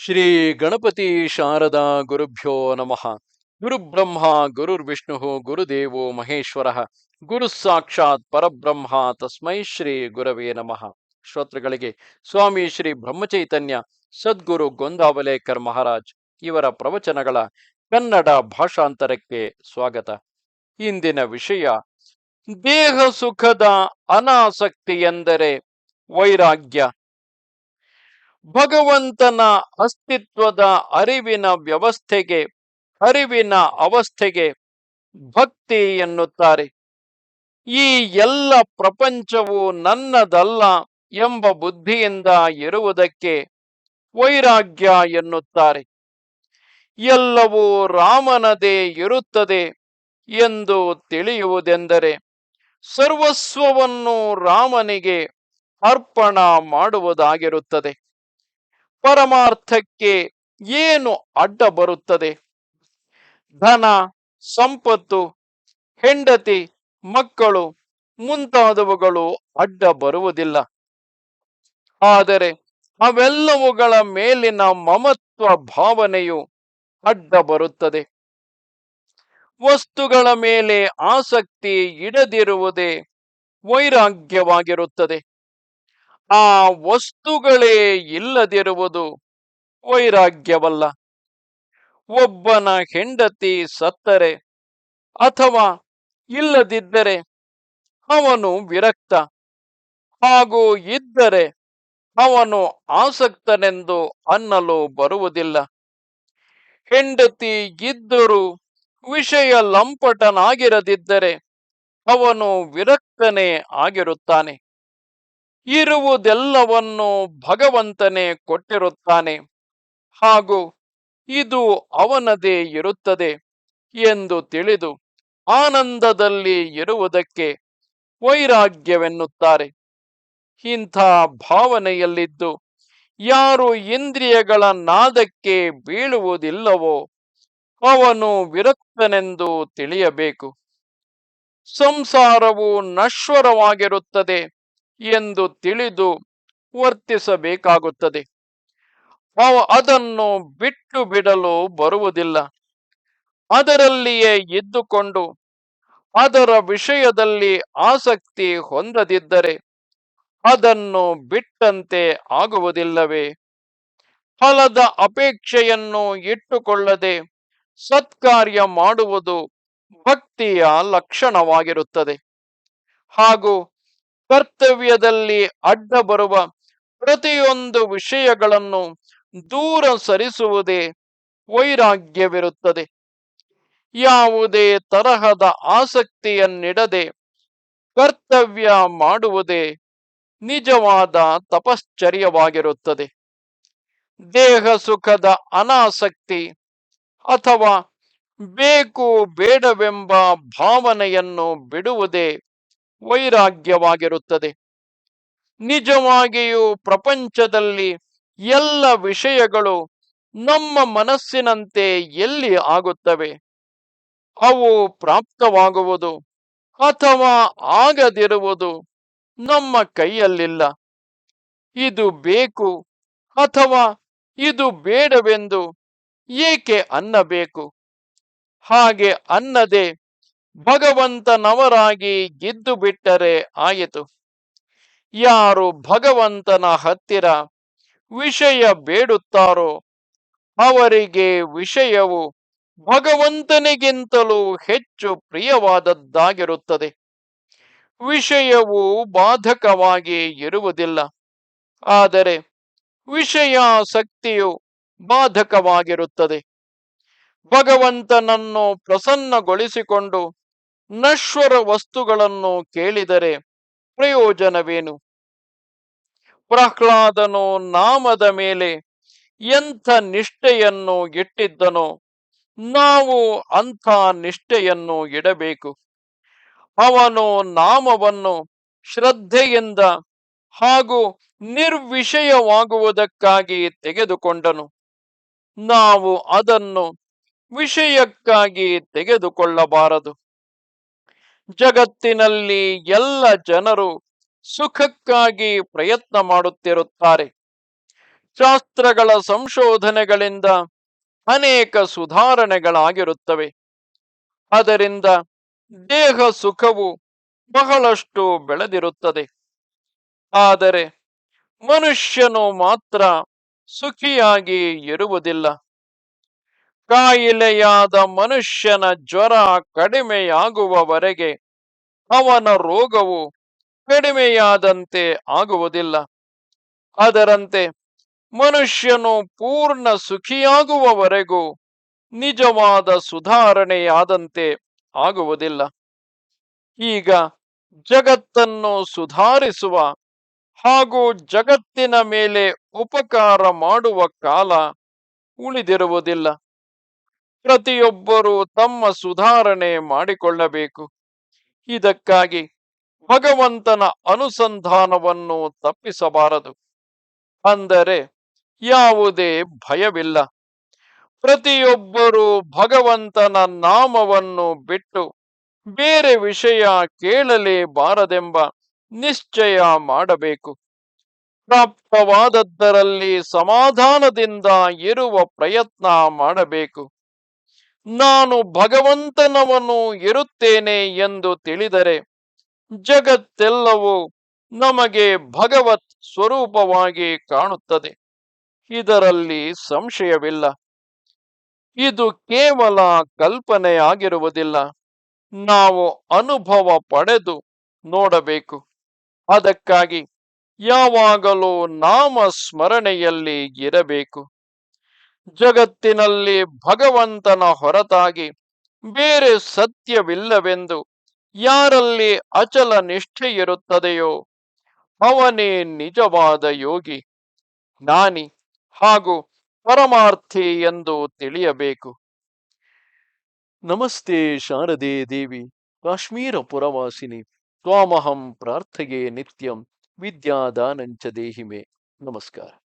ಶ್ರೀ ಗಣಪತಿ ಶಾರದಾ ಗುರುಭ್ಯೋ ನಮಃ. ಗುರುಬ್ರಹ್ಮ ಗುರುರ್ವಿಷ್ಣು ಗುರುದೇವೋ ಮಹೇಶ್ವರ. ಗುರು ಸಾಕ್ಷಾತ್ ಪರಬ್ರಹ್ಮ ತಸ್ಮೈ ಶ್ರೀ ಗುರವೇ ನಮಃ. ಶ್ರೋತೃಗಳಿಗೆ ಸ್ವಾಮಿ ಶ್ರೀ ಬ್ರಹ್ಮಚೈತನ್ಯ, ಸದ್ಗುರು ಗೊಂದಾವಲೇಕರ್ ಮಹಾರಾಜ್ ಇವರ ಪ್ರವಚನಗಳ ಕನ್ನಡ ಭಾಷಾಂತರಕ್ಕೆ ಸ್ವಾಗತ. ಇಂದಿನ ವಿಷಯ, ದೇಹ ಸುಖದ ಅನಾಸಕ್ತಿ ಎಂದರೆ ವೈರಾಗ್ಯ. ಭಗವಂತನ ಅಸ್ತಿತ್ವದ ಅರಿವಿನ ವ್ಯವಸ್ಥೆಗೆ, ಅರಿವಿನ ಅವಸ್ಥೆಗೆ ಭಕ್ತಿ ಎನ್ನುತ್ತಾರೆ. ಈ ಎಲ್ಲ ಪ್ರಪಂಚವು ನನ್ನದಲ್ಲ ಎಂಬ ಬುದ್ಧಿಯಿಂದ ಇರುವುದಕ್ಕೆ ವೈರಾಗ್ಯ ಎನ್ನುತ್ತಾರೆ. ಎಲ್ಲವೂ ರಾಮನದೇ ಇರುತ್ತದೆ ಎಂದು ತಿಳಿಯುವುದೆಂದರೆ ಸರ್ವಸ್ವವನ್ನು ರಾಮನಿಗೆ ಅರ್ಪಣ ಮಾಡುವುದಾಗಿರುತ್ತದೆ. ಪರಮಾರ್ಥಕ್ಕೆ ಏನು ಅಡ್ಡ ಬರುತ್ತದೆ? ಧನ, ಸಂಪತ್ತು, ಹೆಂಡತಿ, ಮಕ್ಕಳು ಮುಂತಾದವುಗಳು ಅಡ್ಡ ಬರುವುದಿಲ್ಲ. ಆದರೆ ಅವೆಲ್ಲವುಗಳ ಮೇಲಿನ ಮಮತ್ವ ಭಾವನೆಯು ಅಡ್ಡ ಬರುತ್ತದೆ. ವಸ್ತುಗಳ ಮೇಲೆ ಆಸಕ್ತಿ ಇಡದಿರುವುದೇ ವೈರಾಗ್ಯವಾಗಿರುತ್ತದೆ. ಆ ವಸ್ತುಗಳೇ ಇಲ್ಲದಿರುವುದು ವೈರಾಗ್ಯವಲ್ಲ. ಒಬ್ಬನ ಹೆಂಡತಿ ಸತ್ತರೆ ಅಥವಾ ಇಲ್ಲದಿದ್ದರೆ ಅವನು ವಿರಕ್ತ. ಹಾಗೂ ಇದ್ದರೆ ಅವನು ಆಸಕ್ತನೆಂದು ಅನ್ನಲು ಬರುವುದಿಲ್ಲ. ಹೆಂಡತಿ ಇದ್ದರೂ ವಿಷಯ ಲಂಪಟನಾಗಿರದಿದ್ದರೆ ಅವನು ವಿರಕ್ತನೇ ಆಗಿರುತ್ತಾನೆ. ಇರುವುದೆಲ್ಲವನ್ನು ಭಗವಂತನೇ ಕೊಟ್ಟಿರುತ್ತಾನೆ. ಹಾಗೂ ಇದು ಅವನದೇ ಇರುತ್ತದೆ ಎಂದು ತಿಳಿದು ಆನಂದದಲ್ಲಿ ಇರುವುದಕ್ಕೆ ವೈರಾಗ್ಯವೆನ್ನುತ್ತಾರೆ. ಇಂಥ ಭಾವನೆಯಲ್ಲಿದ್ದು ಯಾರು ಇಂದ್ರಿಯಗಳ ನಾದಕ್ಕೆ ಬೀಳುವುದಿಲ್ಲವೋ ಅವನು ವಿರಕ್ತನೆಂದು ತಿಳಿಯಬೇಕು. ಸಂಸಾರವು ನಶ್ವರವಾಗಿರುತ್ತದೆ. ಎಂದು ತಿಳಿದು ವರ್ತಿಸಬೇಕಾಗುತ್ತದೆ. ಅದನ್ನು ಬಿಟ್ಟು ಬಿಡಲು ಬರುವುದಿಲ್ಲ. ಅದರಲ್ಲಿಯೇ ಇದ್ದುಕೊಂಡು ಅದರ ವಿಷಯದಲ್ಲಿ ಆಸಕ್ತಿ ಹೊಂದದಿದ್ದರೆ ಅದನ್ನು ಬಿಟ್ಟಂತೆ ಆಗುವುದಿಲ್ಲವೇ? ಫಲದ ಅಪೇಕ್ಷೆಯನ್ನು ಇಟ್ಟುಕೊಳ್ಳದೆ ಸತ್ಕಾರ್ಯ ಮಾಡುವುದು ಭಕ್ತಿಯ ಲಕ್ಷಣವಾಗಿರುತ್ತದೆ. ಹಾಗೂ ಕರ್ತವ್ಯದಲ್ಲಿ ಅಡ್ಡ ಬರುವ ಪ್ರತಿಯೊಂದು ವಿಷಯಗಳನ್ನು ದೂರ ಸರಿಸುವುದೇ ವೈರಾಗ್ಯವಿರುತ್ತದೆ. ಯಾವುದೇ ತರಹದ ಆಸಕ್ತಿಯನ್ನಿಡದೆ ಕರ್ತವ್ಯ ಮಾಡುವುದೇ ನಿಜವಾದ ತಪಶ್ಚರ್ಯವಾಗಿರುತ್ತದೆ. ದೇಹ ಸುಖದ ಅನಾಸಕ್ತಿ ಅಥವಾ ಬೇಕು ಬೇಡವೆಂಬ ಭಾವನೆಯನ್ನು ಬಿಡುವುದೇ ವೈರಾಗ್ಯವಾಗಿರುತ್ತದೆ. ನಿಜವಾಗಿಯೂ ಪ್ರಪಂಚದಲ್ಲಿ ಎಲ್ಲ ವಿಷಯಗಳು ನಮ್ಮ ಮನಸ್ಸಿನಂತೆ ಎಲ್ಲಿ ಆಗುತ್ತವೆ? ಅವು ಪ್ರಾಪ್ತವಾಗುವುದು ಅಥವಾ ಆಗದಿರುವುದು ನಮ್ಮ ಕೈಯಲ್ಲಿಲ್ಲ. ಇದು ಬೇಕು ಅಥವಾ ಇದು ಬೇಡವೆಂದು ಏಕೆ ಅನ್ನಬೇಕು? ಹಾಗೆ ಅನ್ನದೆ ಭಗವಂತನವರಾಗಿ ಗೆದ್ದು ಬಿಟ್ಟರೆ ಆಯಿತು. ಯಾರು ಭಗವಂತನ ಹತ್ತಿರ ವಿಷಯ ಬೇಡುತ್ತಾರೋ ಅವರಿಗೆ ವಿಷಯವು ಭಗವಂತನಿಗಿಂತಲೂ ಹೆಚ್ಚು ಪ್ರಿಯವಾದದ್ದಾಗಿರುತ್ತದೆ. ವಿಷಯವು ಬಾಧಕವಾಗಿ ಇರುವುದಿಲ್ಲ. ಆದರೆ ವಿಷಯಾಸಕ್ತಿಯು ಬಾಧಕವಾಗಿರುತ್ತದೆ. ಭಗವಂತನನ್ನು ಪ್ರಸನ್ನಗೊಳಿಸಿಕೊಂಡು ನಶ್ವರ ವಸ್ತುಗಳನ್ನು ಕೇಳಿದರೆ ಪ್ರಯೋಜನವೇನು? ಪ್ರಹ್ಲಾದನು ನಾಮದ ಮೇಲೆ ಎಂಥ ನಿಷ್ಠೆಯನ್ನು ಇಟ್ಟಿದ್ದನೋ ನಾವು ಅಂಥ ನಿಷ್ಠೆಯನ್ನು ಇಡಬೇಕು. ಅವನು ನಾಮವನ್ನು ಶ್ರದ್ಧೆಯಿಂದ ಹಾಗೂ ನಿರ್ವಿಷಯವಾಗುವುದಕ್ಕಾಗಿ ತೆಗೆದುಕೊಂಡನು. ನಾವು ಅದನ್ನು ವಿಷಯಕ್ಕಾಗಿ ತೆಗೆದುಕೊಳ್ಳಬಾರದು. ಜಗತ್ತಿನಲ್ಲಿ ಎಲ್ಲ ಜನರು ಸುಖಕ್ಕಾಗಿ ಪ್ರಯತ್ನ ಮಾಡುತ್ತಿರುತ್ತಾರೆ. ಶಾಸ್ತ್ರಗಳ ಸಂಶೋಧನೆಗಳಿಂದ ಅನೇಕ ಸುಧಾರಣೆಗಳಾಗಿರುತ್ತವೆ. ಅದರಿಂದ ದೇಹ ಸುಖವು ಬಹಳಷ್ಟು ಬೆಳೆದಿರುತ್ತದೆ. ಆದರೆ ಮನುಷ್ಯನು ಮಾತ್ರ ಸುಖಿಯಾಗಿ ಇರುವುದಿಲ್ಲ. ಕಾಯಿಲೆಯಾದ ಮನುಷ್ಯನ ಜ್ವರ ಕಡಿಮೆಯಾಗುವವರೆಗೆ ಅವನ ರೋಗವು ಕಡಿಮೆಯಾದಂತೆ ಆಗುವುದಿಲ್ಲ. ಅದರಂತೆ ಮನುಷ್ಯನು ಪೂರ್ಣ ಸುಖಿಯಾಗುವವರೆಗೂ ನಿಜವಾದ ಸುಧಾರಣೆಯಾದಂತೆ ಆಗುವುದಿಲ್ಲ. ಈಗ ಜಗತ್ತನ್ನು ಸುಧಾರಿಸುವ ಹಾಗೂ ಜಗತ್ತಿನ ಮೇಲೆ ಉಪಕಾರ ಮಾಡುವ ಕಾಲ ಉಳಿದಿರುವುದಿಲ್ಲ. ಪ್ರತಿಯೊಬ್ಬರೂ ತಮ್ಮ ಸುಧಾರಣೆ ಮಾಡಿಕೊಳ್ಳಬೇಕು. ಇದಕ್ಕಾಗಿ ಭಗವಂತನ ಅನುಸಂಧಾನವನ್ನು ತಪ್ಪಿಸಬಾರದು. ಅಂದರೆ ಯಾವುದೇ ಭಯವಿಲ್ಲ. ಪ್ರತಿಯೊಬ್ಬರೂ ಭಗವಂತನ ನಾಮವನ್ನು ಬಿಟ್ಟು ಬೇರೆ ವಿಷಯ ಕೇಳಲೇಬಾರದೆಂಬ ನಿಶ್ಚಯ ಮಾಡಬೇಕು. ಪ್ರಾಪ್ತವಾದದ್ದರಲ್ಲಿ ಸಮಾಧಾನದಿಂದ ಇರುವ ಪ್ರಯತ್ನ ಮಾಡಬೇಕು. ನಾನು ಭಗವಂತನವನು ಇರುತ್ತೇನೆ ಎಂದು ತಿಳಿದರೆ ಜಗತ್ತೆಲ್ಲವೂ ನಮಗೆ ಭಗವತ್ ಸ್ವರೂಪವಾಗಿ ಕಾಣುತ್ತದೆ. ಇದರಲ್ಲಿ ಸಂಶಯವಿಲ್ಲ. ಇದು ಕೇವಲ ಕಲ್ಪನೆಯಾಗಿರುವುದಿಲ್ಲ. ನಾವು ಅನುಭವ ಪಡೆದು ನೋಡಬೇಕು. ಅದಕ್ಕಾಗಿ ಯಾವಾಗಲೂ ನಾಮ ಸ್ಮರಣೆಯಲ್ಲಿ ಇರಬೇಕು. ಜಗತ್ತಿನಲ್ಲಿ ಭಗವಂತನ ಹೊರತಾಗಿ ಬೇರೆ ಸತ್ಯವಿಲ್ಲವೆಂದು ಯಾರಲ್ಲಿ ಅಚಲ ನಿಷ್ಠೆ ಇರುತ್ತದೆಯೋ ಅವನೇ ನಿಜವಾದ ಯೋಗಿ, ಜ್ಞಾನಿ ಹಾಗೂ ಪರಮಾರ್ಥಿ ಎಂದು ತಿಳಿಯಬೇಕು. ನಮಸ್ತೆ ಶಾರದೆ ದೇವಿ ಕಾಶ್ಮೀರ ಪುರವಾಸಿನಿ ತ್ವಾಮಹಂ ಪ್ರಾರ್ಥೆಯೇ ನಿತ್ಯಂ ವಿದ್ಯಾದಾನಂಚ ದೇಹಿಮೆ. ನಮಸ್ಕಾರ.